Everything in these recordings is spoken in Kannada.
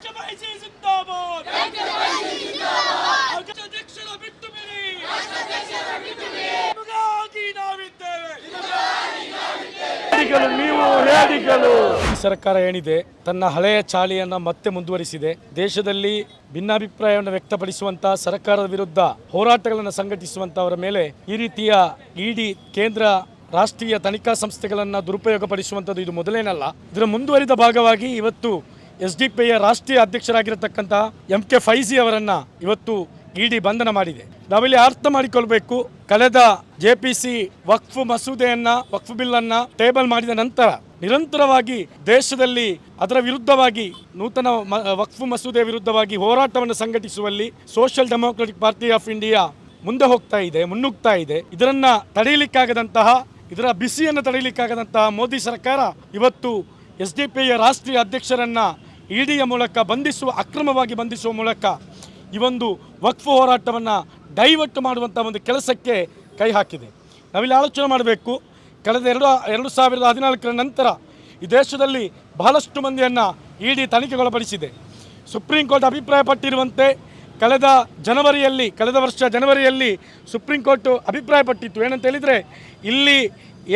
ರಾಜ್ಯಬಯಸಿ ಜಿಂದಾಬಾದ್ ಅಧ್ಯಕ್ಷರ ಬಿಟ್ಟು ಬಿಡಿ! ನಿಮಗಾಗಿ ನಾವಿದ್ದೇವೆ! ಹೇಡಿಗಳು ನೀವು ಹೇಡಿಗಳು ಈ ಸರ್ಕಾರ ಏನಿದೆ ತನ್ನ ಹಳೆಯ ಚಾಳಿಯನ್ನ ಮತ್ತೆ ಮುಂದುವರಿಸಿದೆ. ದೇಶದಲ್ಲಿ ಭಿನ್ನಾಭಿಪ್ರಾಯವನ್ನು ವ್ಯಕ್ತಪಡಿಸುವಂತ ಸರ್ಕಾರದ ವಿರುದ್ಧ ಹೋರಾಟಗಳನ್ನು ಸಂಘಟಿಸುವಂತವರ ಮೇಲೆ ಈ ರೀತಿಯ ಇಡಿ ಕೇಂದ್ರ ರಾಷ್ಟ್ರೀಯ ತನಿಖಾ ಸಂಸ್ಥೆಗಳನ್ನು ದುರುಪಯೋಗಪಡಿಸುವಂಥದ್ದು ಇದು ಮೊದಲೇನಲ್ಲ. ಇದರ ಮುಂದುವರಿದ ಭಾಗವಾಗಿ ಇವತ್ತು ಎಸ್ ಡಿ ಪಿ ರಾಷ್ಟ್ರೀಯ ಅಧ್ಯಕ್ಷರಾಗಿರತಕ್ಕಂಥ ಎಂ ಕೆ ಫೈಜಿ ಅವರನ್ನು ಇವತ್ತು ಇಡಿ ಬಂಧನ ಮಾಡಿದೆ. ನಾವಿಲ್ಲಿ ಅರ್ಥ ಮಾಡಿಕೊಳ್ಬೇಕು. ಕಳೆದ ಜೆ ಪಿ ಸಿ ವಕ್ಫ್ ಮಸೂದೆಯನ್ನ, ವಕ್ಫ್ ಬಿಲ್ ಅನ್ನ ಟೇಬಲ್ ಮಾಡಿದ ನಂತರ ನಿರಂತರವಾಗಿ ದೇಶದಲ್ಲಿ ಅದರ ವಿರುದ್ಧವಾಗಿ ನೂತನ ವಕ್ಫ್ ಮಸೂದೆಯ ವಿರುದ್ಧವಾಗಿ ಹೋರಾಟವನ್ನು ಸಂಘಟಿಸುವಲ್ಲಿ Social Democratic Party of India ಮುಂದೆ ಹೋಗ್ತಾ ಇದೆ, ಮುನ್ನುಗ್ತಾ ಇದೆ. ಇದರನ್ನ ತಡೆಯಲಿಕ್ಕಾಗದಂತಹ, ಇದರ ಬಿಸಿಯನ್ನು ತಡೆಯಲಿಕ್ಕಾಗದಂತಹ ಮೋದಿ ಸರ್ಕಾರ ಇವತ್ತು ಎಸ್ ಡಿ ಪಿ ರಾಷ್ಟ್ರೀಯ ಅಧ್ಯಕ್ಷರನ್ನ ಇಡಿಯ ಮೂಲಕ, ಬಂಧಿಸುವ, ಅಕ್ರಮವಾಗಿ ಬಂಧಿಸುವ ಮೂಲಕ ಈ ಒಂದು ವಕ್ಫ್ ಹೋರಾಟವನ್ನು ಡೈವರ್ಟ್ ಮಾಡುವಂಥ ಒಂದು ಕೆಲಸಕ್ಕೆ ಕೈ ಹಾಕಿದೆ. ನಾವಿಲ್ಲಿ ಆಲೋಚನೆ ಮಾಡಬೇಕು, ಕಳೆದ ಎರಡು ಎರಡು ಸಾವಿರದ ಹದಿನಾಲ್ಕರ ನಂತರ ಈ ದೇಶದಲ್ಲಿ ಬಹಳಷ್ಟು ಮಂದಿಯನ್ನು ಇಡಿ ತನಿಖೆಗೊಳಪಡಿಸಿದೆ. ಸುಪ್ರೀಂ ಕೋರ್ಟ್ ಅಭಿಪ್ರಾಯಪಟ್ಟಿರುವಂತೆ ಕಳೆದ ಜನವರಿಯಲ್ಲಿ, ಕಳೆದ ವರ್ಷ ಜನವರಿಯಲ್ಲಿ ಸುಪ್ರೀಂ ಕೋರ್ಟು ಅಭಿಪ್ರಾಯಪಟ್ಟಿತ್ತು. ಏನಂತ ಹೇಳಿದರೆ, ಇಲ್ಲಿ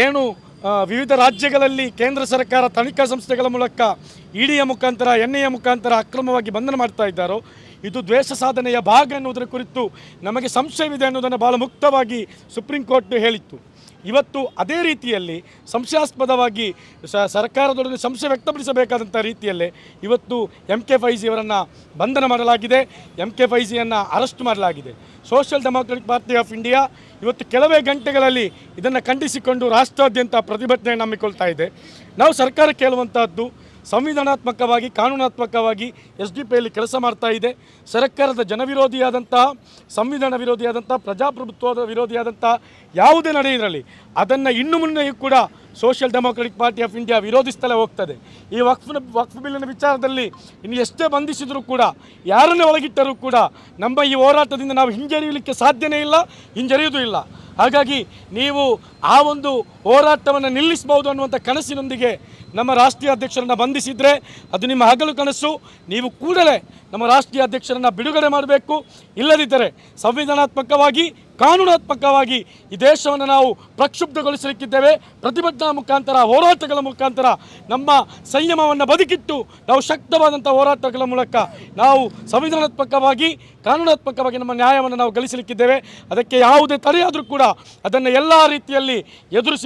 ಏನು ವಿವಿಧ ರಾಜ್ಯಗಳಲ್ಲಿ ಕೇಂದ್ರ ಸರ್ಕಾರ ತನಿಖಾ ಸಂಸ್ಥೆಗಳ ಮೂಲಕ ಇಡಿಯ ಮುಖಾಂತರ ಎನ್ ಎ ಮುಖಾಂತರ ಅಕ್ರಮವಾಗಿ ಬಂಧನ ಮಾಡ್ತಾ ಇದ್ದಾರೋ, ಇದು ದ್ವೇಷ ಸಾಧನೆಯ ಭಾಗ ಎನ್ನುವುದರ ಕುರಿತು ನಮಗೆ ಸಂಶಯವಿದೆ ಅನ್ನೋದನ್ನು ಭಾಳ ಮುಕ್ತವಾಗಿ ಸುಪ್ರೀಂ ಕೋರ್ಟ್ ಹೇಳಿತ್ತು. ಇವತ್ತು ಅದೇ ರೀತಿಯಲ್ಲಿ ಸಂಶಯಾಸ್ಪದವಾಗಿ ಸ ಸರ್ಕಾರದೊಡನೆ ಸಂಶಯ ವ್ಯಕ್ತಪಡಿಸಬೇಕಾದಂಥ ರೀತಿಯಲ್ಲೇ ಇವತ್ತು ಎಂ ಕೆ ಫೈಜಿಯವರನ್ನು ಬಂಧನ ಮಾಡಲಾಗಿದೆ. ಎಂ ಕೆ ಫೈಜಿಯನ್ನು ಅರೆಸ್ಟ್ ಮಾಡಲಾಗಿದೆ. Social Democratic Party of India ಇವತ್ತು ಕೆಲವೇ ಗಂಟೆಗಳಲ್ಲಿ ಇದನ್ನು ಖಂಡಿಸಿಕೊಂಡು ರಾಷ್ಟ್ರಾದ್ಯಂತ ಪ್ರತಿಭಟನೆ ಹಮ್ಮಿಕೊಳ್ತಾ ಇದೆ. ನಾವು ಸರ್ಕಾರ ಕೇಳುವಂತಹದ್ದು ಸಂವಿಧಾನಾತ್ಮಕವಾಗಿ, ಕಾನೂನಾತ್ಮಕವಾಗಿ ಎಸ್ ಡಿ ಪಿಯಲ್ಲಿ ಕೆಲಸ ಮಾಡ್ತಾ ಇದೆ. ಸರ್ಕಾರದ ಜನವಿರೋಧಿಯಾದಂತಹ, ಸಂವಿಧಾನ ವಿರೋಧಿಯಾದಂಥ ಪ್ರಜಾಪ್ರಭುತ್ವದ ವಿರೋಧಿಯಾದಂಥ ಯಾವುದೇ ನಡೆಯಿರಲಿ ಅದನ್ನು ಇನ್ನು ಮುನ್ನೆಯೂ ಕೂಡ Social Democratic Party of India ವಿರೋಧಿಸ್ತಲೇ ಹೋಗ್ತದೆ. ಈ ವಕ್ಫ್ ವಕ್ಫ್ ಬಿಲ್ಲಿನ ವಿಚಾರದಲ್ಲಿ ಇನ್ನು ಎಷ್ಟೇ ಬಂಧಿಸಿದರೂ ಕೂಡ, ಯಾರನ್ನೇ ಒಳಗಿಟ್ಟರೂ ಕೂಡ ನಮ್ಮ ಈ ಹೋರಾಟದಿಂದ ನಾವು ಹಿಂಜರಿಯಲಿಕ್ಕೆ ಸಾಧ್ಯನೇ ಇಲ್ಲ, ಹಿಂಜರಿಯುವುದೂ ಇಲ್ಲ. ಹಾಗಾಗಿ ನೀವು ಆ ಒಂದು ಹೋರಾಟವನ್ನು ನಿಲ್ಲಿಸಬಹುದು ಅನ್ನುವಂಥ ಕನಸಿನೊಂದಿಗೆ ನಮ್ಮ ರಾಷ್ಟ್ರೀಯ ಅಧ್ಯಕ್ಷರನ್ನು ಬಂಧಿಸಿದರೆ ಅದು ನಿಮ್ಮ ಹಗಲು ಕನಸು. ನೀವು ಕೂಡಲೇ ನಮ್ಮ ರಾಷ್ಟ್ರೀಯ ಅಧ್ಯಕ್ಷರನ್ನು ಬಿಡುಗಡೆ ಮಾಡಬೇಕು. ಇಲ್ಲದಿದ್ದರೆ ಸಂವಿಧಾನಾತ್ಮಕವಾಗಿ, ಕಾನೂನಾತ್ಮಕವಾಗಿ ಈ ದೇಶವನ್ನು ನಾವು ಪ್ರಕ್ಷುಬ್ಧಗೊಳಿಸಲಿಕ್ಕಿದ್ದೇವೆ. ಪ್ರತಿಭಟನಾ ಮುಖಾಂತರ, ಹೋರಾಟಗಳ ಮುಖಾಂತರ ನಮ್ಮ ಸಂಯಮವನ್ನು ಬದುಕಿಟ್ಟು ನಾವು ಶಕ್ತವಾದಂಥ ಹೋರಾಟಗಳ ಮೂಲಕ ನಾವು ಸಂವಿಧಾನಾತ್ಮಕವಾಗಿ, ಕಾನೂನಾತ್ಮಕವಾಗಿ ನಮ್ಮ ನ್ಯಾಯವನ್ನು ನಾವು ಗಳಿಸಲಿಕ್ಕಿದ್ದೇವೆ. ಅದಕ್ಕೆ ಯಾವುದೇ ತಡೆಯಾದರೂ ಕೂಡ ಅದನ್ನು ಎಲ್ಲ ರೀತಿಯಲ್ಲಿ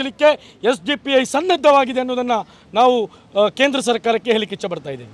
ಎದುರಿಸಲಿಕ್ಕೆ ಎಸ್ ಡಿ ಪಿ ಐ ಸನ್ನದ್ಧವಾಗಿದೆ ಅನ್ನೋದನ್ನು ನಾವು ಕೇಂದ್ರ ಸರ್ಕಾರಕ್ಕೆ ಹೇಳಲಿಕ್ಕೆ ಇಚ್ಛಪಡ್ತಾ ಇದ್ದೇವೆ.